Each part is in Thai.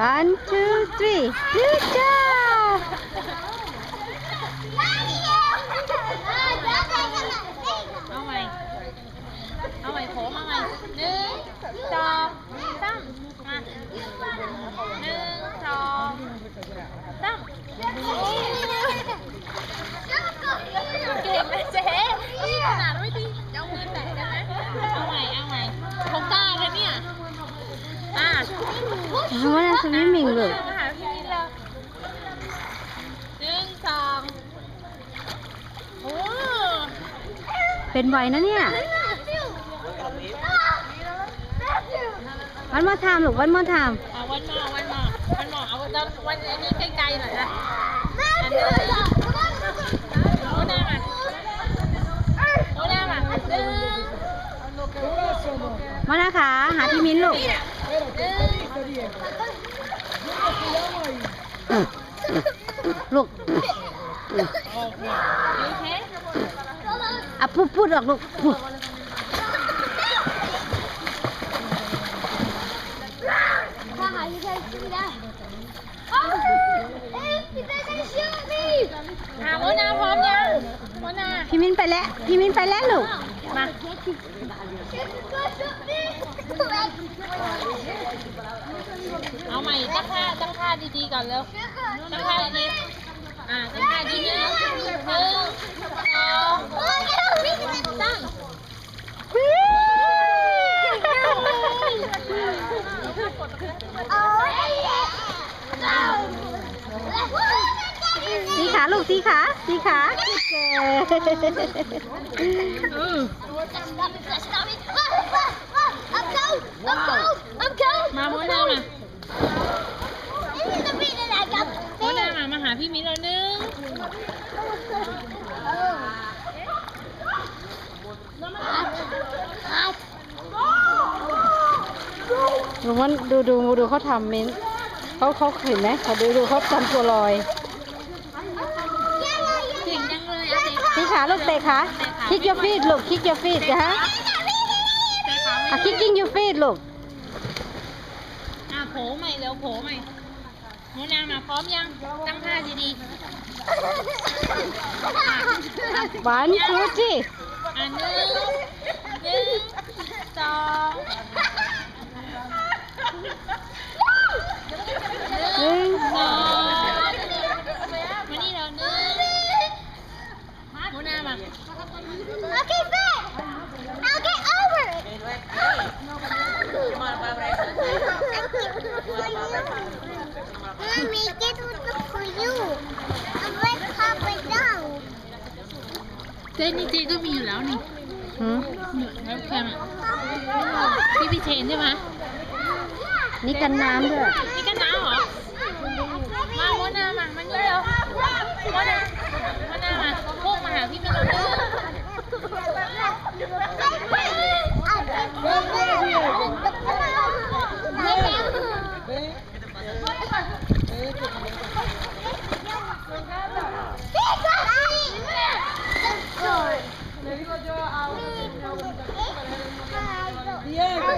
One, two, three. Good job! อะวันนั้นสวิมมิ่งลูกมาหาพี่มิ้นแล้วหนึ่งสองโอ้เป็นไวนะเนี่ย วันมาทามลูกวันมาทามเอาวันหมอวันหมอวันหมอเอาวันวันอันนี้ใกล้ๆหน่อยนะอันนี้โอ้หน้ามาโอ้หน้ามาหนึ่งมานะคะหาพี่มิ้นลูกหนึ่ง ลูกอะพูดพูดออกลูกพูดพี่มินไปแล้ว พี่มินไปแล้วลูก มา ข้าดีๆก่อนเร็วตั้งท่าดีๆอ่าตั้งท่าดีๆหนึ่งสองสามสีขาลูกสีขาสีขาเก่งอืมมาโมนามาโมนามามาหาพี่มิ้นแล้วนึง ดูมันดูดูดูเขาทำมิ้นเขาเขาเห็นไหมเขาดูดูเขาทำตัวลอยเก่งจังเลยอะสีขาลูกเตะขาคิก your feet ลูกคิก your feet นะฮะเตะขาอะไม่ kicking your feet ลูกอะโผล่ใหม่เร็วโผล่ใหม่โมนามาพร้อมยังตั้งท่าดีๆอะ one two three อะหนึ่งหนึ่งสองหนึ่งสองมานี่เราหนึ่งโมนามา Okay, back. I'll get over it. Mommy, get one for you. I'm like pop it down. เจ๊นี่เจ๊ก็มีอยู่แล้วนี่หืมแล้วแคมพี่พี่เชนใช่ไหมนี่กันน้ำด้วยนี่กันน้ำเหรอ มาโมนามามานี่เร็วโมนา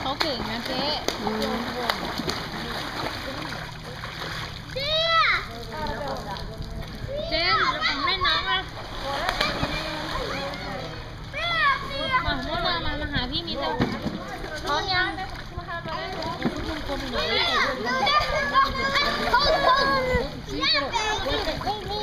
เขาเก่งนะเจ๊อืมเจ๊ของแม่น้องอะมาโมนามามาหาพี่มิ้นเร็วพร้อมยัง Yeah, baby.